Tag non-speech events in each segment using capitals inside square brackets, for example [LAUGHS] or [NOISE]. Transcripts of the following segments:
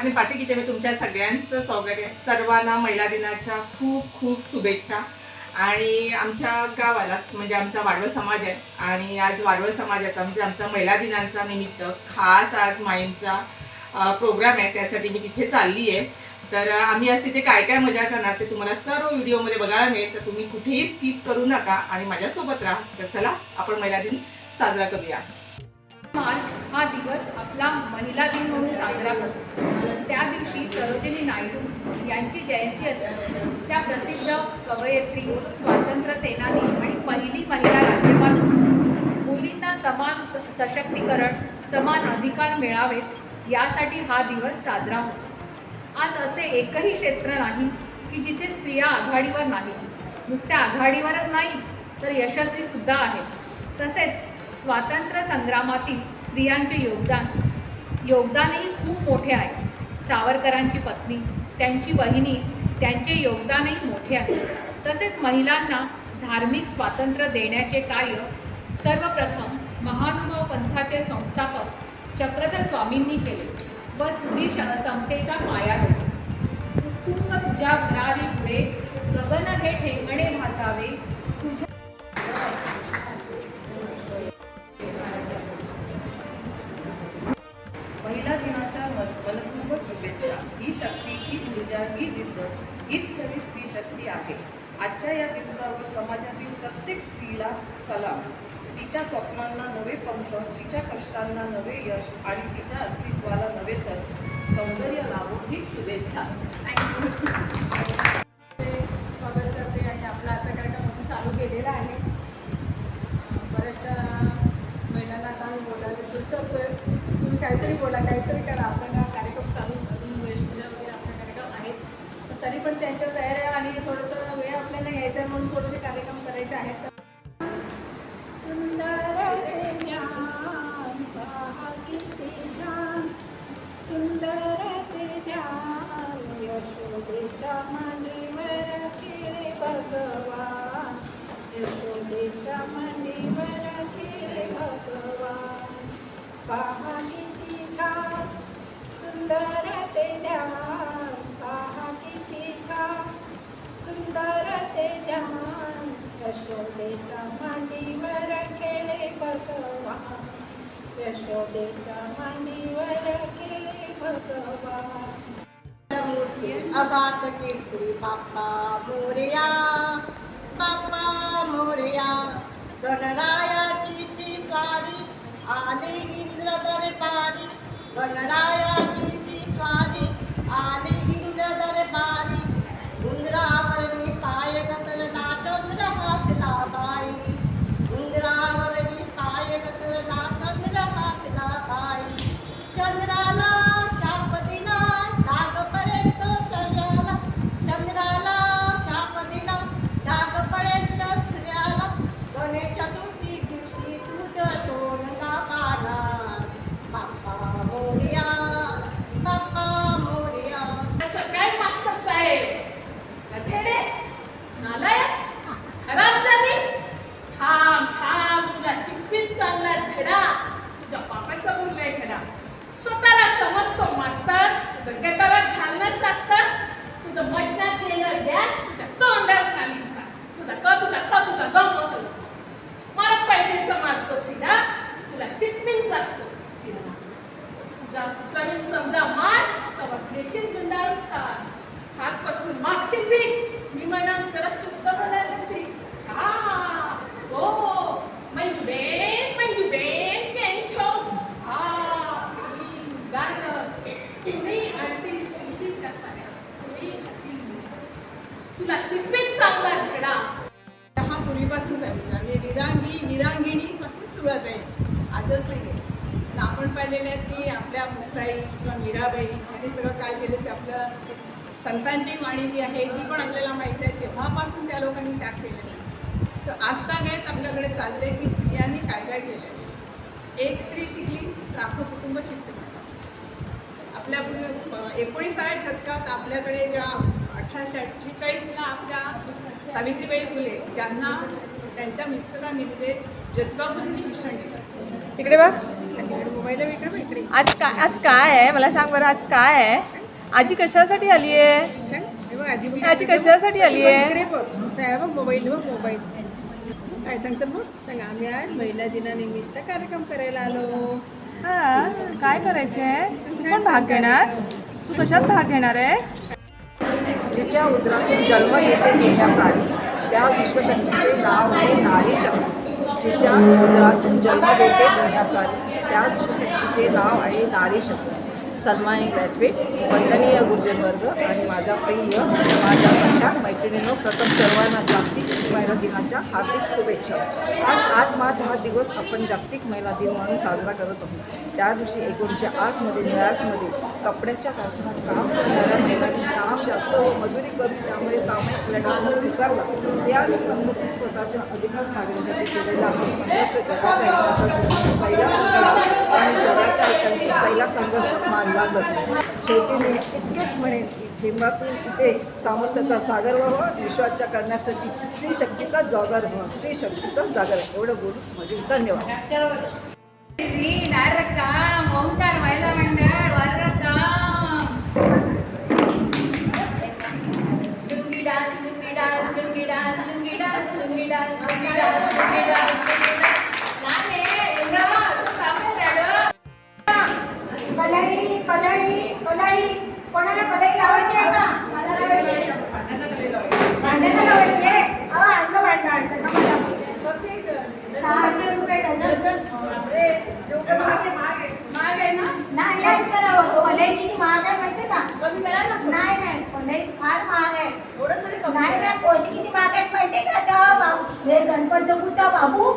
मी पाठकीचे मी तुमच्या सगळ्यांचं स्वागत आहे. सर्वांना महिला दिनाच्या खूप खूप शुभेच्छा. आणि आमच्या गावालाच म्हणजे आमचा वाडवळ समाज आहे. आणि आज वाडवळ समाजाचा म्हणजे आमचा महिला दिनाचा निमित्त खास आज माईंचा प्रोग्राम आहे. त्यासाठी मी तिथे चालली आहे. तर आम्ही आज तिथे काय काय मजा करणार ते तुम्हाला सर्व व्हिडिओमध्ये बघायला मिळेल. तर तुम्ही कुठेही स्किप करू नका आणि माझ्यासोबत राहा. तर चला आपण महिला दिन साजरा करूया. मार्च हा दिवस आपला महिला दिन म्हणून साजरा करतो. त्या दिवशी सरोजिनी नायडू यांची जयंती असते. त्या प्रसिद्ध कवयित्री स्वातंत्र्य सेनानी आणि पहिली महिला राज्यपाल मुलींना समान सशक्तीकरण समान अधिकार मिळावेत यासाठी हा दिवस साजरा होतो. आज असे एकही क्षेत्र नाही की जिथे स्त्रिया आघाडीवर नाहीत. नुसत्या आघाडीवरच नाही तर यशस्वी सुद्धा आहेत. तसेच स्वातंत्र्य संग्रामातील स्त्रियांचे योगदान. योगदानही खूप मोठे आहे. सावरकरांची पत्नी त्यांची बहिणी त्यांचे योगदानही मोठे आहे. तसेच महिलांना धार्मिक स्वातंत्र्य देण्याचे कार्य सर्वप्रथम महानुभाव पंथाचे संस्थापक चक्रधर स्वामींनी केले व स्त्री समतेचा पाया दिला तुझ्या भरारी पुढे गगन हे ठेंगणे भासावे ही शक्ती ही ऊर्जा ही जिद्द हीच खरी स्त्री शक्ती आहे. आजच्या या दिवसावर समाजातील प्रत्येक स्त्रीला सलाम. तिच्या स्वप्नांना नवे पंख तिच्या कष्टांना नवे यश आणि तिच्या अस्तित्वाला नवे सर. सौंदर्य लाभो ही शुभेच्छा. स्वागत करते आणि आपला आता कार्यक्रम आपण चालू केलेला आहे. बऱ्याचशा महिलांना आता आम्ही बोलायला दुसरं तुम्ही काहीतरी बोला काहीतरी करा. आपण त्यांच्या तयाऱ्या आणि थोडंसं वेळ आपल्याला घ्यायचा आहे म्हणून थोडेसे कार्यक्रम करायचे आहेत. सुंदर ते ध्यान. पहा किती सुंदर ते ध्यान यशोदेच्या मांडीवर खेळे भगवान यशोदेच्या मांडीवर खेळे भगवान पहा अगात कीर्ती बाप्पा मोरया बाप्पा मोरया. गणराया कीर्ती स्वारी आली इंद्र दरबारी. गणराया कीर्ती स्वारी आली इंद्र दरबारी उंदरावरणी पाय घसरला चंद्र हातला बाई उंदरावरणी पाय घसरला चंद्र हातला बाई चंद्राला शाप दिला नागपर्यंत सूर्याला चंद्राला शाप दिला नागपर्यंत सूर्याला गणेश चतुर्थी दिवशी तुझं तोंडला पाहणार बाप्पा मोर्या बाप्पा मोर्या सगळे मास्तर साहेब गधेडे नालायक खराब झाली थांब थांब तुला शिकवीत चालला धडा तुझ्या बापाचा बोललाय धडा स्वतःला समजतो मास्तर तुझं गटारात घालणं शास्त्र तुझं मशनात गेलं द्या तुझ्या तोंडात घालून छान तुझा क तुझा ख तुझा गम होतो मारत पाहिजेच मारतो सिधा तुला शिकवीन जातो सिधा तुझ्या पुत्राने समजा माच तर घेशील गुंडाळून छान हातपासून मागशील बी मी म्हणून जरा शुद्ध बनायची हा हो मंजू बेन मंजू बेन केम छो हा गाणं तुम्ही आणतील सिल्कीच्या साड्या तुम्ही घातील तुला शिकवीन चांगला धडा हा पूर्वीपासूनच आहे म्हणजे आणि विरांगी सुरुवात आहे आजच नाही आहे आपण पाहिलेले आहेत की आपल्या मुक्ताई किंवा मीराबाई यांनी सगळं काय केलं ते आपलं संतांची वाणी जी आहे ती पण आपल्याला माहीत आहे. तेव्हापासून त्या लोकांनी त्याग केलेला आहे. तर आजतागायत आपल्याकडे चालते की स्त्रियांनी काय काय केलं आहे एक स्त्री शिकली तर अख्खं कुटुंब शिकते. आपल्या एकोणीसाव्या शतकात आपल्याकडे ज्या अठराशे अठ्ठेचाळीसला आपल्या सावित्रीबाई फुले ज्यांना त्यांच्या मिस्टरांनी म्हणजे ज्योतिबाबूंनी शिक्षण दिलं इकडे बघ. मोबाईल इकडे इकडे. आज काय आज काय आहे? मला सांग बरं आज काय आहे? आजी कशासाठी आली आहे? हे आजी कशासाठी आली आहे? बघ. मोबाईल बघ मोबाईल. काय सांगतं मग? सांग आम्ही आज महिला दिनानिमित्त कार्यक्रम करायला आलो. हा काय करायचंय? तू पण भाग घेणार? तू कशात भाग घेणार आहे जिच्या उदरातून जन्म घेते घेण्यासाठी त्या विश्वशक्तीचे नाव आहे नारी शक्ती. जिच्या उदरातून जन्म देते घेते सारी त्या शक्तीचे नाव आहे नारी शक्ती सन्मानित व्यासपीठ वंदनीय गुरुजनवर्ग आणि माझा प्रिय माझ्या संख्या मैत्रिणीनं प्रथम सर्वांना जागतिक महिला दिनाच्या हार्दिक शुभेच्छा. आज आठ मार्च हा दिवस आपण जागतिक महिला दिन म्हणून साजरा करत आहोत. त्या दिवशी एकोणीसशे आठमध्ये न्यूयॉर्कमध्ये कपड्याच्या कारखान्यात काम करणाऱ्या महिलांनी काम जास्त व मजुरी करून त्यामुळे सामायिक लढा स्वीकारला या संमती स्वतःच्या अधिकार मागण्यासाठी केलेला हा संघर्ष जगाच्या पहिला संघर्ष आणि जगाच्या हितांचा पहिला संघर्ष मान मानला जातो शेवटी मी इतकेच म्हणेन की थेंबातून इथे सामर्थ्याचा सागर व्हावा विश्वाच्या करण्यासाठी स्त्री शक्तीचा जागर व्हावा. स्त्री शक्तीचा जागर एवढं बोलून म्हणजे धन्यवाद. काम ओंकार व्हायला मंडळ वरकाम. Lungi dance lungi dance lungi dance lungi dance lungi dance lungi dance lungi dance. कलाई कलाई कलाई. कोणाला कलाई लावायची आहे का. भांड्याला लावायची आहे? आणलं भांडं आणलं? सहाशे रुपये डझन. महाग आहे ना? नाही नाही करावं कलाई किती महाग आहे माहिती का? कमी करा ना नाही नाही कलाई फार महाग आहे. थोडं तरी नाही. नाही कोशी किती महाग आहेत माहिती का? त्या बाबू हे गणपत जगूचा बाबू.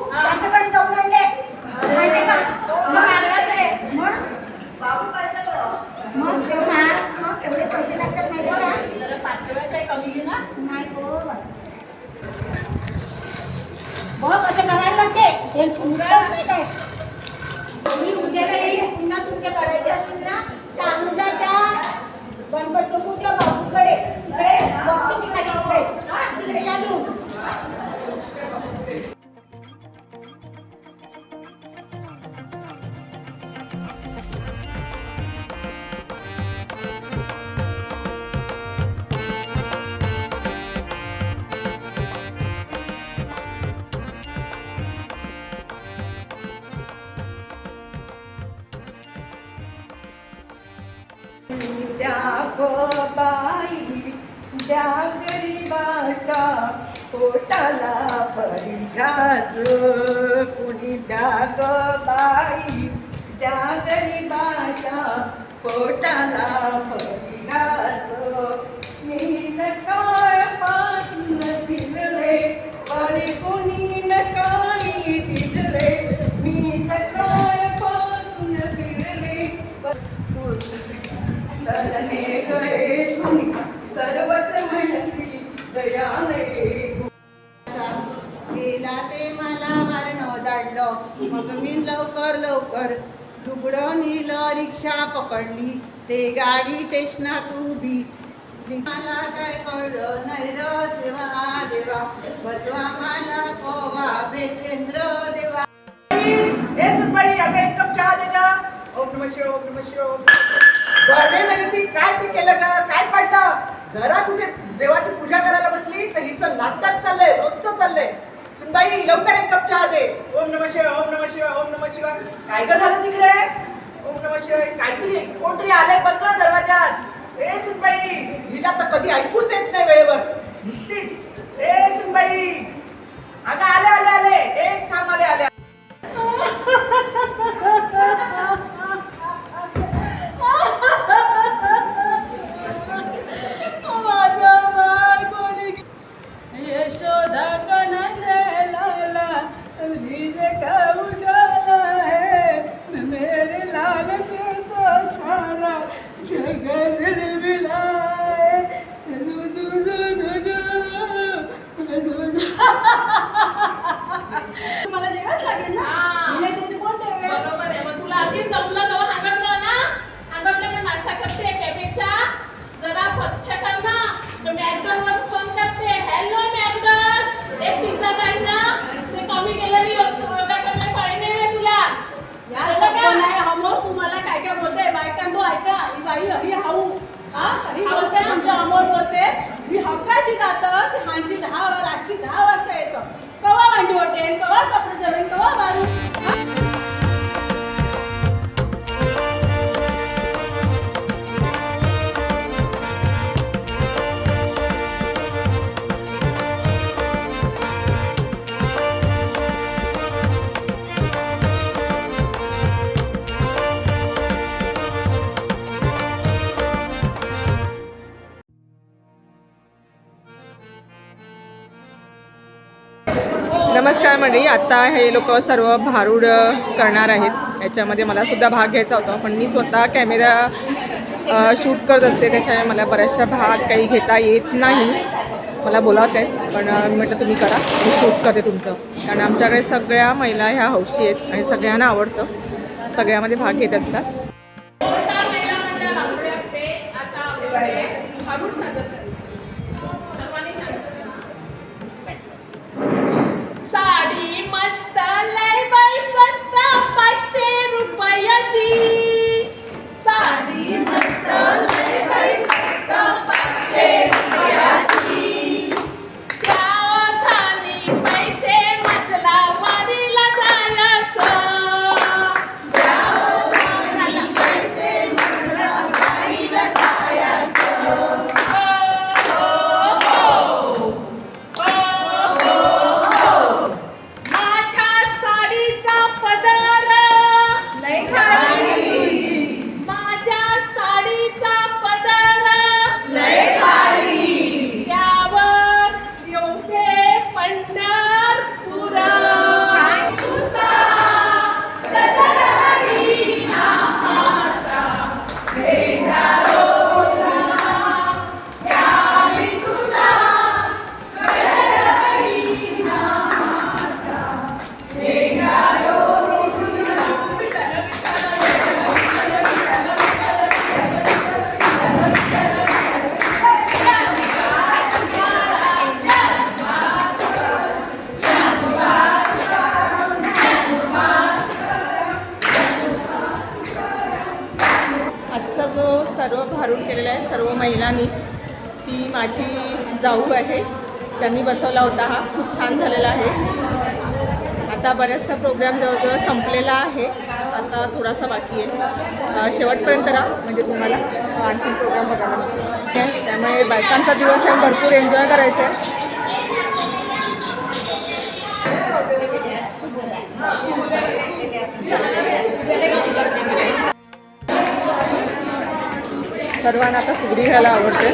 बाई त्या गरीबाच्या पोटाला परिघास कुणी द्या बाई त्या गरीबाच्या पोटाला परिघास मी सकाळ सर्वच म्हणती दयाने गेला ते मला मारणं दाडलं मग मी लवकर लवकर लुगडं नेलं रिक्षा पकडली. ते गाडी स्टेशनात उभी. मला काय कळलं नाही र देवा देवा. बदवा मला कोवा भेटेंद्र देवा. ए सुनबाई अगं एक कप चहा दे का? ओम नमः शिवाय ओम नमः वरले म्हणजे ती काय ते केलं का? काय पडलं? जरा कुठे देवाची पूजा करायला बसली तर हिचं नाटक चाललंय रोजचं चाललंय. सुनबाई लवकर एक कप चहा दे. ओम नमः शिवाय ओम नमः शिवाय ओम नमः शिवाय. काय ग झालं तिकडे? ओम नमः शिवाय. काहीतरी कोणतरी आलंय बघ गं दरवाजात ए सुनबाई हिला तर कधी ऐकूच येत नाही वेळेवर. नुसतीच. ए सुनबाई. अगं आले आले आले. एक काम आले आले. [LAUGHS] बीज उजाला है? मेरे लाल से तो सारा जग मिला जू मला जेवाच लागेल ना? बोलते बायकांनो ऐका ही बाई ही हाऊ. हा ही बोलते आमच्या अमोर बोलते. मी हक्काची जातं की हांची दहा रातची दहा वाजता येतं. कवा मांडी वाटेल कवा कपडे जमेल कवा मारू मंडळी आता हे लोक सर्व भारूड करणार आहेत. याच्यामध्ये मला सुद्धा भाग घ्यायचा होता पण मी स्वतः कॅमेरा शूट करत असते त्याच्यामुळे मला बऱ्याचशा भाग काही घेता येत नाही. मला बोलावत आहे पण मी म्हटलं तुम्ही करा मी शूट करते तुमचं. कारण आमच्याकडे सगळ्या महिला ह्या हौशी आहेत आणि सगळ्यांना आवडतं. सगळ्यामध्ये भाग घेत असतात. आणखी प्रोग्राम बघायला त्यामुळे बायकांचा दिवस आहे भरपूर एन्जॉय करायचं आहे सर्वांना आता फुगडी घ्यायला आवडते.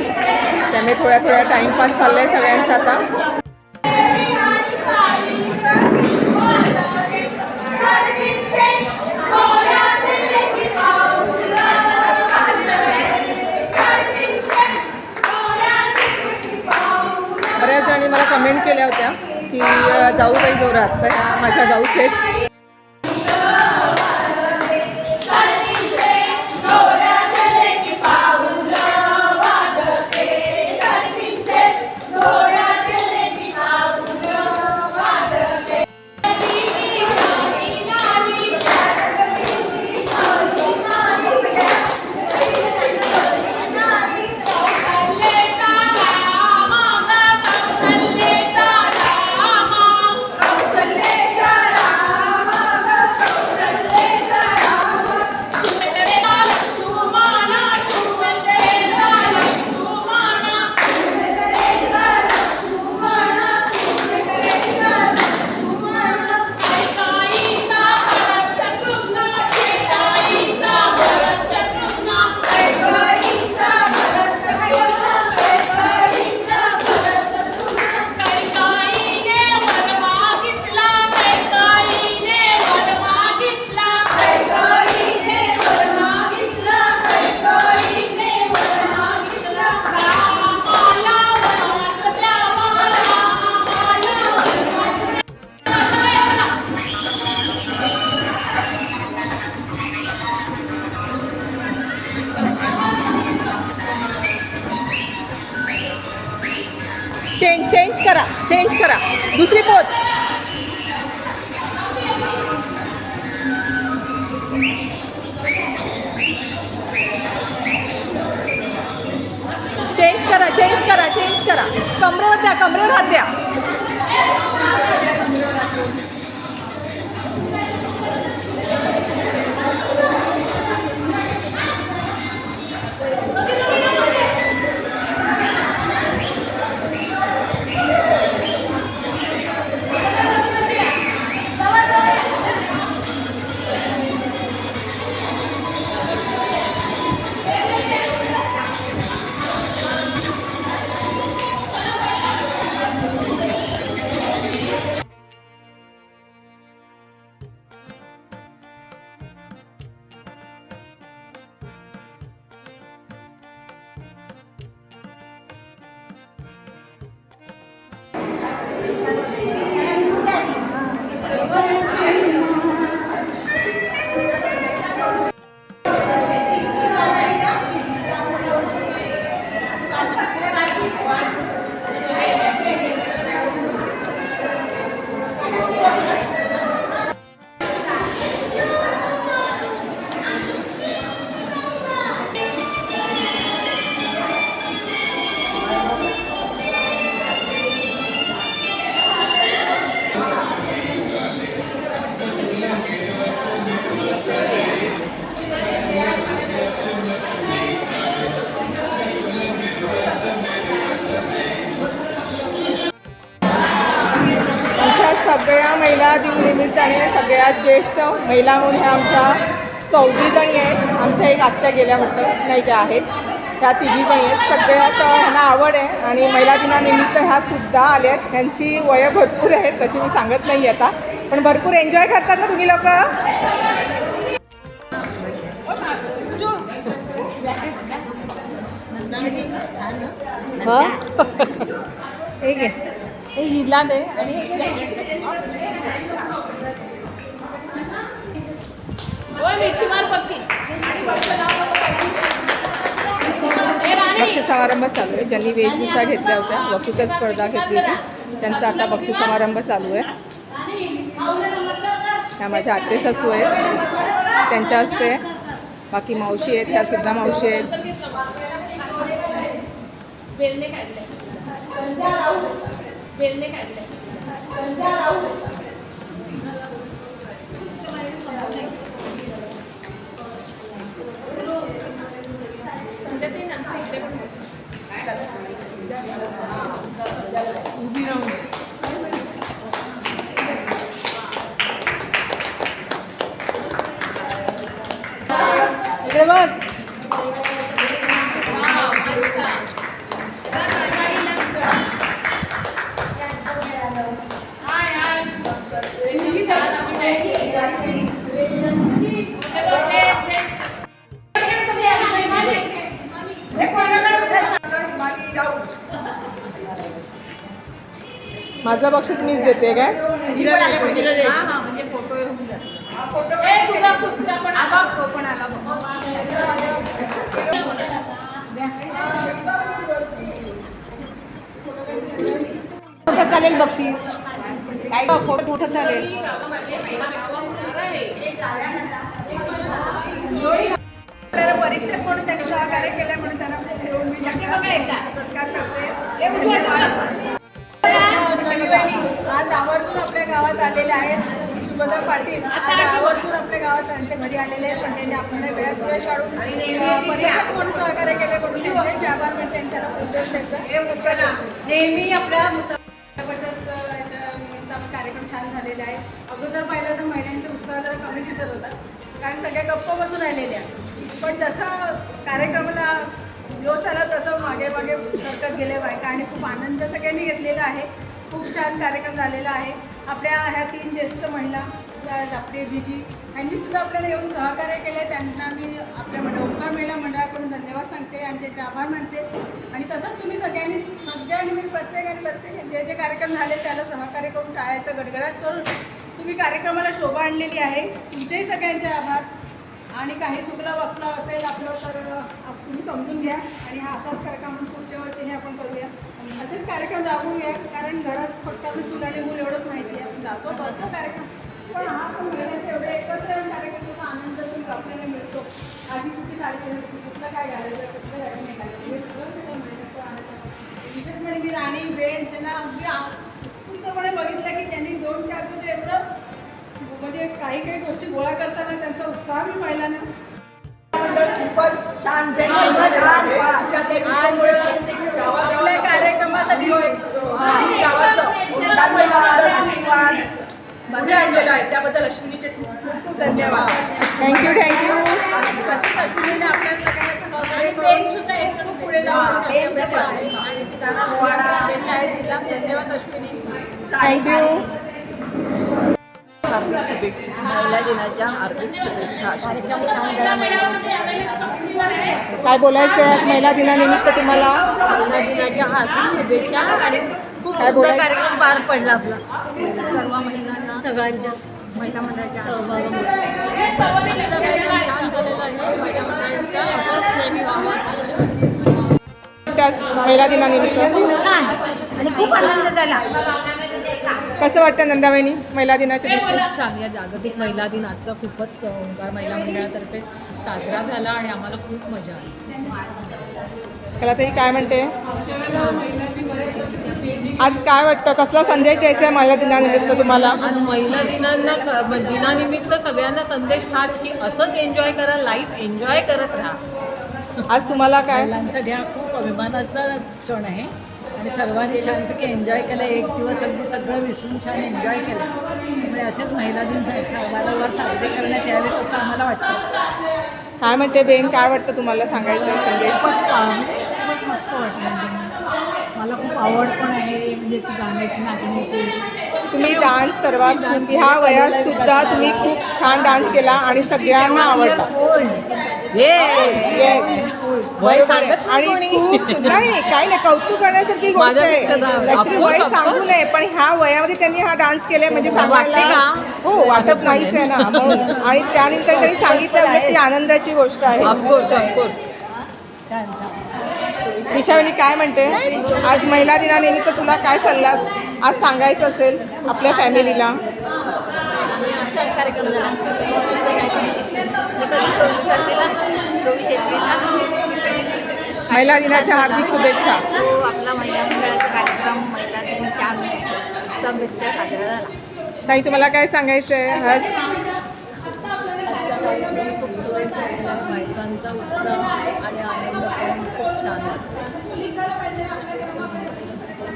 त्यामुळे थोड्या थोड्या टाईमपास चाललाय सगळ्यांचा आता. कमेंट केल्या होत्या की जाऊ जाऊबाई जोरात तर माझ्या जाऊच. आहेत महिला म्हणून ह्या आमच्या चौघी जणी आहेत. आमच्या एक आत्या गेल्या म्हटलं नाही त्या आहेत. त्या तिघी जणी आहेत. सगळ्यात ह्यांना आवड आहे आणि महिला दिनानिमित्त ह्या सुद्धा आल्या आहेत. ह्यांची वयं भरपूर आहेत तशी मी सांगत नाही आता. पण भरपूर एन्जॉय करतात ना तुम्ही लोक? एक हे हिला दे आणि बक्षीस समारंभ चालू आहे. ज्यांनी वेशभूषा घेतल्या होत्या वक्तृत्व स्पर्धा घेतली होती त्यांचा आता बक्षीस समारंभ चालू आहे. ह्या माझ्या आते सासू आहेत. त्यांच्या हस्ते बाकी मावशी आहेत ह्या सुद्धा मावशी आहेत. बेलने काढले बेलने माझं बक्षीस मीच देते काय? हा हा म्हणजे. कुठं चालेल बक्षीस? काय फोटो कुठं चालेल? परीक्षेत म्हणून त्यांनी सहकार्य केलं म्हणून त्यांना सत्कार करते आज आवर्जून आपल्या गावात आलेले आहेत. सुभद्रा पाटील आज आवर्जून आपल्या गावात त्यांच्या घरी आलेले आहेत. पण त्यांनी आपल्याला वेळात वेळ काढून परीक्षेत म्हणून सहकार्य केले म्हणून त्यांचे मानते आणि त्यांना उद्देश द्यायचा नेहमी आपल्या कार्यक्रम छान झालेला आहे. अगोदर पाहिलं तर महिलांचा उत्साह जरा कमी दिसत होता. कारण सगळ्या गप्प बसून राहिलेल्या पण जसं कार्यक्रमाला जोश आला तसं मागे मागे सरकत गेले बायका आणि खूप आनंद सगळ्यांनी घेतलेला आहे. खूप छान कार्यक्रम झालेला आहे. आपल्या ह्या तीन ज्येष्ठ महिला आपले जीजी यांनी सुद्धा आपल्याला येऊन सहकार्य केले त्यांना मी आपल्या मंडळ महिला मंडळाकडून धन्यवाद सांगते आणि त्याचे आभार मानते. आणि तसंच तुम्ही सगळ्यांनी सगळ्यांनी मी प्रत्येकाने प्रत्येक जे जे कार्यक्रम झाले त्याला सहकार्य करून टाळायचं गडगडाट करून तुम्ही कार्यक्रमाला शोभा आणलेली आहे. तुमचेही सगळ्यांचे आभार. आणि काही चुकलं वापलं असेल आपलं तर तुम्ही समजून घ्या. आणि हा असाच कार्यक्रम पुढच्या वर्षीने आपण करूया. असेच कार्यक्रम राबवूया कारण घरात फक्त आपण चुला मूल एवढंच माहिती आहे. आपण जातो करतो कार्यक्रम. पण हा पण महिन्याचे एवढे एकत्र कार्यक्रम कार्यक्रमाचा आनंद तुम्ही आपल्याला मिळतो. आधी कुठे साडी कुठलं काय घालायचं कुठलं काय नाही घालायचं हे सगळं सगळं आनंद. विशेष म्हणजे मी राणी बेन त्यांना अगदी आ- उत्स्फूर्तपणे बघितलं की त्यांनी दोन चार दिवस एवढं म्हणजे काही काही गोष्टी गोळा करताना त्यांचा उत्साह मी पाहिला ना आपल्या कार्यक्रमासाठी पुढे आणलेलं आहे. त्याबद्दल अश्विनीचे खूप खूप खूप धन्यवाद. थँक्यू थँक्यू अश्विनीने आपल्या सगळ्यांना खूप पुढे जाऊन धन्यवाद अश्विनी. थँक्यू महिला दिनाच्या हार्दिक शुभेच्छा. काय बोलायचं आहे आज महिला दिनानिमित्त तुम्हाला? महिला दिनाच्या हार्दिक शुभेच्छा आणि खूप काय सुंदर बोलायचं? कार्यक्रम पार पडला आपला. सर्व महिलांना सगळ्यांच्या महिला मंडळाच्या सहभागामुळे आजचा कार्यक्रम छान झालेला आहे. महिला मंडळांचा असंच नेहमी व्हावा असं त्या महिला दिनानिमित्त. छान आणि खूप आनंद झाला. कसं वाटतं नंदाबाईनी महिला दिनाच्या दिवशी? खूप छान. या जागतिक महिला दिनाचा खूपच ओंकार महिला मंडळातर्फे साजरा झाला आणि आम्हाला खूप मजा आली. त्याला तरी काय म्हणते? आज काय वाटतं? कसला संदेश द्यायचा आहे महिला दिनानिमित्त तुम्हाला? आज महिला दिनांना ख- दिनानिमित्त सगळ्यांना संदेश हाच की असंच एन्जॉय करा लाईफ एन्जॉय करत राहा. आज तुम्हाला काय? महिलांसाठी हा खूप अभिमानाचा क्षण आहे. आणि सर्वांनी छानपैकी एन्जॉय केलं. एक दिवस अगदी सगळं विसरून छान एन्जॉय केलं. त्यामुळे असेच महिला दिन वारंवार साजरे करण्यात यावेत असं आम्हाला वाटतं. काय म्हणते बेन? काय वाटतं तुम्हाला सांगायचं संदेश? खूपच मस्त वाटलं मला खूप आवड पण आहे. म्हणजे गाण्याची नाचण्याची तुम्ही डान्स सर्वात ह्या वयात सुद्धा तुम्ही खूप छान डान्स केला आणि सगळ्यांना आवडला वय सांगत आणि खूप सुंदर- नाही काही नाही कौतुक करण्यासारखी गोष्ट आहे. माझ्यापेक्षा दा- Actually of course, वय of सांगू course. नये पण ह्या वयामध्ये त्यांनी हा डान्स केलाय म्हणजे वाटते सांगायला का? हो वाटत नाहीच आहे ना. आणि त्यानंतर त्यांनी [LAUGHS] सांगितलं उलट ती आनंदाची गोष्ट आहे. ऑफकोर्स दिशावली काय म्हणते? आज महिला दिनानिमित्त तुला काय सल्ला आज सांगायचं असेल आपल्या फॅमिलीला कधी चोवीस तारखेला? चोवीस एप्रिलला. महिला दिनाच्या हार्दिक शुभेच्छा. तो आपला महिला मंडळाचा कार्यक्रम महिला दिन छान समृद्ध साजरा झाला. ताई तुम्हाला काय सांगायचं आहे आज आजचा कार्यक्रम खूप सुरेख झालेला आहे. बायकांचा उत्साह आणि आनंद पण खूप छान आहे.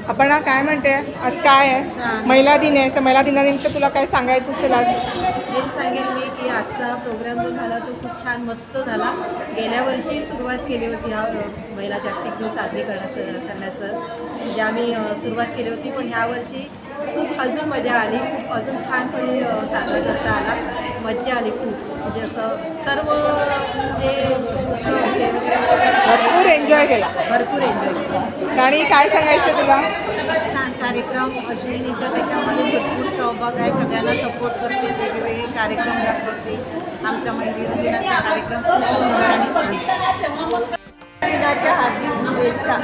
आपण काय म्हणते आज काय आहे? महिला दिन आहे तर महिला दिनानिमित्त तुला काय सांगायचं असेल आज? हेच सांगेन मी की आजचा प्रोग्राम जो झाला तो खूप छान मस्त झाला. गेल्या वर्षी सुरुवात केली होती हा महिला जागतिक दिन साजरी करण्याचं करण्याचं म्हणजे आम्ही सुरुवात केली होती. पण ह्या वर्षी खूप अजून मजा आली खूप अजून छानपणे साजरा करता आला. मज्जा आली खूप. म्हणजे असं सर्व जे होते भरपूर एन्जॉय केला. भरपूर एन्जॉय केला. आणि काय सांगायचं तुला? छान कार्यक्रम. अश्विनीचा त्याच्यामध्ये भरपूर सहभाग आहे. सगळ्यांना सपोर्ट करते. वेगवेगळे कार्यक्रम दाखवते. आमचा महिला दिनाचा कार्यक्रम खूप सुंदर आणि छान दिनाच्या हार्दिक शुभेच्छा.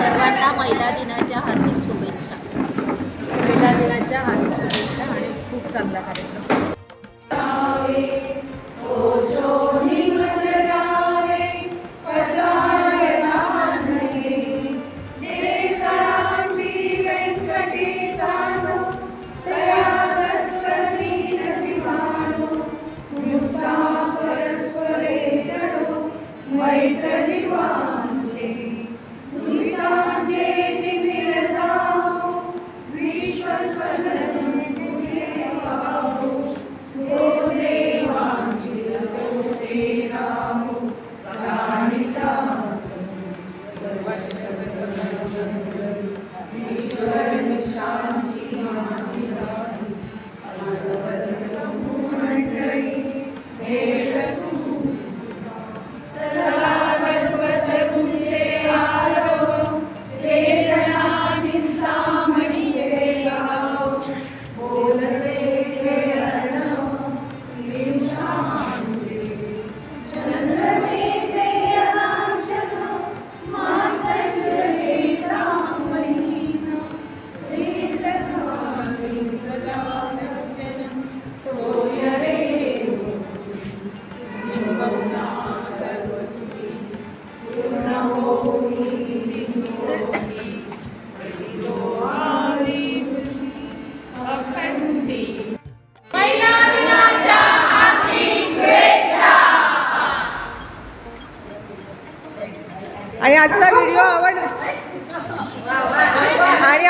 सर्वांना महिला दिनाच्या हार्दिक शुभेच्छा. महिला दिनाच्या हार्दिक शुभेच्छा आणि खूप चांगला कार्यक्रम.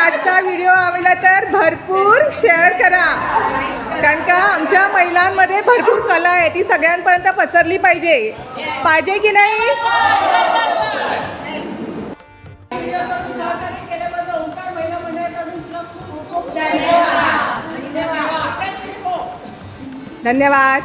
आजचा व्हिडिओ आवडला तर भरपूर शेअर करा. कारण का आमच्या महिलांमध्ये भरपूर कला आहे ती सगळ्यांपर्यंत पसरली पाहिजे. पाहिजे की नाही? धन्यवाद.